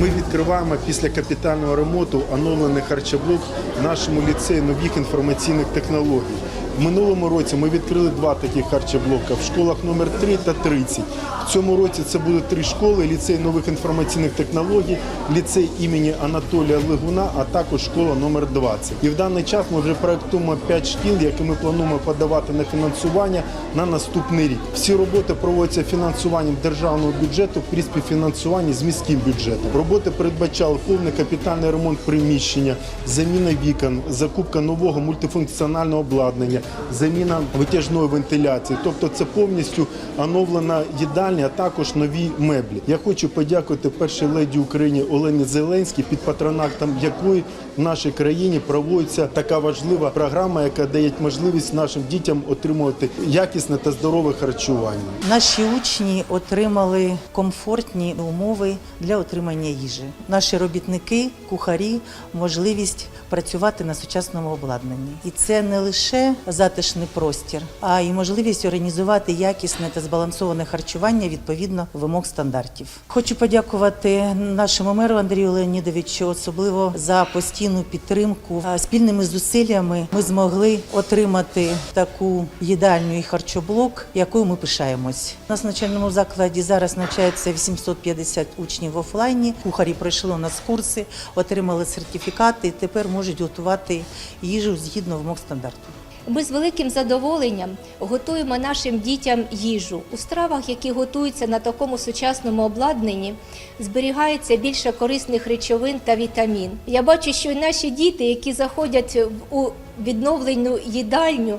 Ми відкриваємо після капітального ремонту оновлений харчоблок в нашому ліцеї нових інформаційних технологій. В минулому році ми відкрили два таких харчоблока в школах номер 3 та 30. В цьому році це будуть три школи: ліцей нових інформаційних технологій, ліцей імені Анатолія Лигуна, а також школа номер 20. І в даний час ми вже проектуємо 5 шкіл, які ми плануємо подавати на фінансування на наступний рік. Всі роботи проводяться фінансуванням державного бюджету при співфінансуванні з міським бюджетом. Роботи передбачали повний капітальний ремонт приміщення, заміна вікон, закупка нового мультифункціонального обладнання, заміна витяжної вентиляції. Тобто це повністю оновлена їдальня, а також нові меблі. Я хочу подякувати першій леді України Олені Зеленській, під патронатом якої в нашій країні проводиться така важлива програма, яка дає можливість нашим дітям отримувати якісне та здорове харчування. Наші учні отримали комфортні умови для отримання їжі. Наші робітники, кухарі, можливість працювати на сучасному обладнанні. І це не лише затишний простір, а й можливість організувати якісне та збалансоване харчування відповідно вимог стандартів. Хочу подякувати нашому меру Андрію Леонідовичу, особливо за постійну підтримку. Спільними зусиллями ми змогли отримати таку їдальню і харчоблок, якою ми пишаємось. У нас в навчальному закладі зараз навчається 850 учнів в офлайні. Кухарі пройшли у нас курси, отримали сертифікати і тепер можуть готувати їжу згідно вимог стандарту. Ми з великим задоволенням готуємо нашим дітям їжу. У стравах, які готуються на такому сучасному обладнанні, зберігається більше корисних речовин та вітамін. Я бачу, що наші діти, які заходять у відновлену їдальню,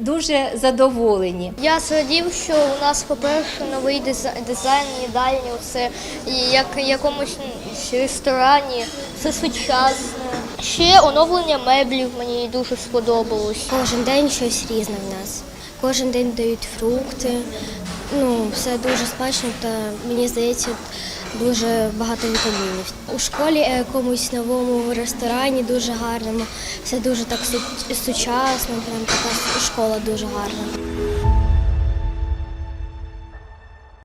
дуже задоволені. Я зрадів, що у нас, по-перше, новий дизайн, їдальні, і як якомусь ресторані, все сучасне. Ще оновлення меблів мені дуже сподобалось. Кожен день щось різне в нас. Кожен день дають фрукти. Ну, все дуже смачно та мені здається, дуже багато вітамінів. У школі е, якомусь новому ресторані дуже гарному. Все дуже так сучасно, прям така школа дуже гарна.